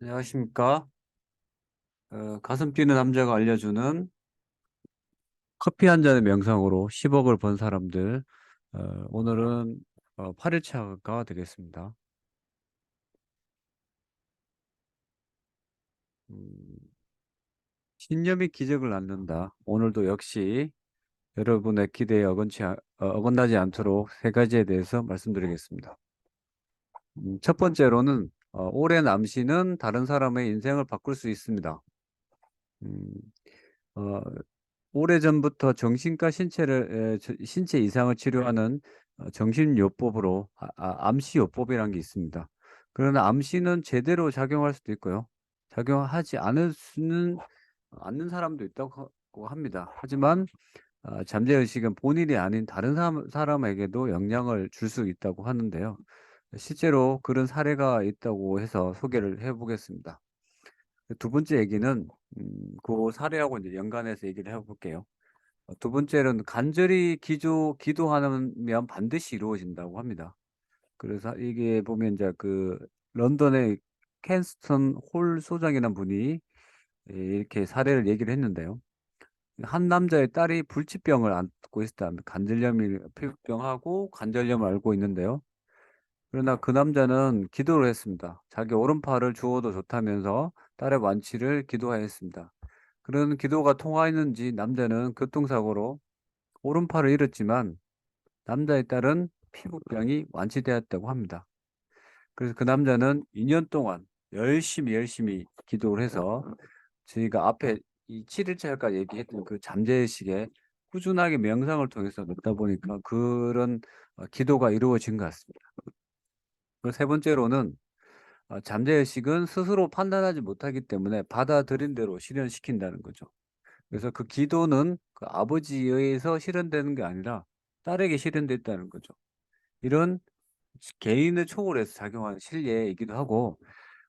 안녕하십니까? 어, 가슴 뛰는 남자가 알려주는 커피 한 잔의 명상으로 10억을 번 사람들. 어, 오늘은 어, 8일차가 되겠습니다. 음, 신념이 기적을 낳는다. 오늘도 역시 여러분의 기대에 아- 어, 어긋나지 않도록 세 가지에 대해서 말씀드리겠습니다. 음, 첫 번째로는 어, 올해 남신은 다른 사람의 인생을 바꿀 수 있습니다. 음, 어, 오래전부터 정신과 신체를 에, 저- 신체 이상을 치료하는 어, 정신요법으로 아, 아, 암시요법이라는 게 있습니다. 그러나 암시는 제대로 작용할 수도 있고요. 작용하지 않을 수는 않는 사람도 있다고 합니다. 하지만 아, 잠재의식은 본인이 아닌 다른 사람, 사람에게도 영향을 줄 수 있다고 하는데요. 실제로 그런 사례가 있다고 해서 소개를 해보겠습니다. 두 번째 얘기는 음, 그 사례하고 이제 연관해서 얘기를 해볼게요. 어, 두 번째는 간절히 기도, 기도하면 반드시 이루어진다고 합니다. 그래서 이게 보면 이제 그 런던의 켄스턴 홀 소장이라는 분이 이렇게 사례를 얘기를 했는데요. 한 남자의 딸이 불치병을 앓고 있다. 관절염이 피부병하고 관절염을 앓고 있는데요. 그러나 그 남자는 기도를 했습니다. 자기 오른팔을 주어도 좋다면서 딸의 완치를 기도하였습니다. 그런 기도가 통하였는지 남자는 교통사고로 오른팔을 잃었지만 남자의 딸은 피부병이 완치되었다고 합니다. 그래서 그 남자는 2년 동안 열심히 열심히 기도를 해서 저희가 앞에 이 7일차까지 얘기했던 그 잠재의식에 꾸준하게 명상을 통해서 넣다 보니까 그런 어, 기도가 이루어진 것 같습니다. 세 번째로는 어, 잠재의식은 스스로 판단하지 못하기 때문에 받아들인 대로 실현시킨다는 거죠. 그래서 그 기도는 그 아버지에 의해서 실현되는 게 아니라 딸에게 실현됐다는 거죠. 이런 개인을 초월해서 작용하는 실례이기도 하고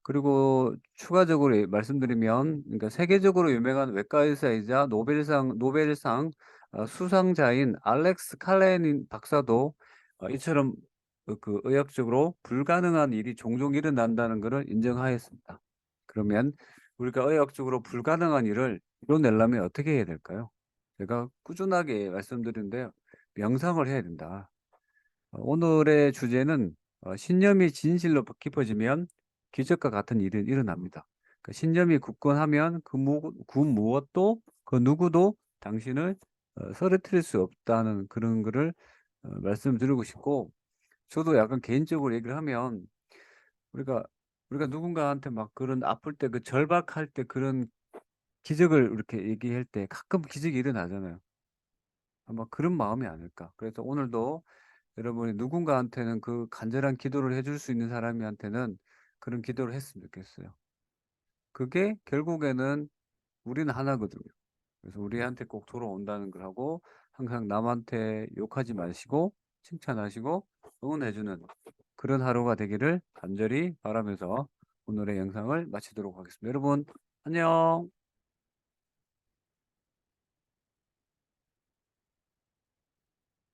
그리고 추가적으로 말씀드리면 그러니까 세계적으로 유명한 외과 의사이자 노벨상 노벨상 어, 수상자인 알렉스 칼레닌 박사도 어, 이처럼 그, 그 의학적으로 불가능한 일이 종종 일어난다는 것을 인정하였습니다. 그러면 우리가 의학적으로 불가능한 일을 이뤄내려면 어떻게 해야 될까요? 제가 꾸준하게 말씀드리는데요. 명상을 해야 된다. 어, 오늘의 주제는 어, 신념이 진실로 깊어지면 기적과 같은 일이 일어납니다. 그 신념이 굳건하면 그, 무, 그 무엇도 그 누구도 당신을 어, 쓰러뜨릴 수 없다는 그런 어, 말씀드리고 싶고 저도 약간 개인적으로 얘기를 하면 우리가 우리가 누군가한테 막 그런 아플 때 그 절박할 때 그런 기적을 이렇게 얘기할 때 가끔 기적이 일어나잖아요. 아마 그런 마음이 아닐까. 그래서 오늘도 여러분이 누군가한테는 그 간절한 기도를 해줄 수 있는 사람한테는 그런 기도를 했으면 좋겠어요. 그게 결국에는 우리는 하나거든요. 그래서 우리한테 꼭 돌아온다는 걸 하고 항상 남한테 욕하지 마시고 칭찬하시고 응원해주는 그런 하루가 되기를 간절히 바라면서 오늘의 영상을 마치도록 하겠습니다. 여러분 안녕.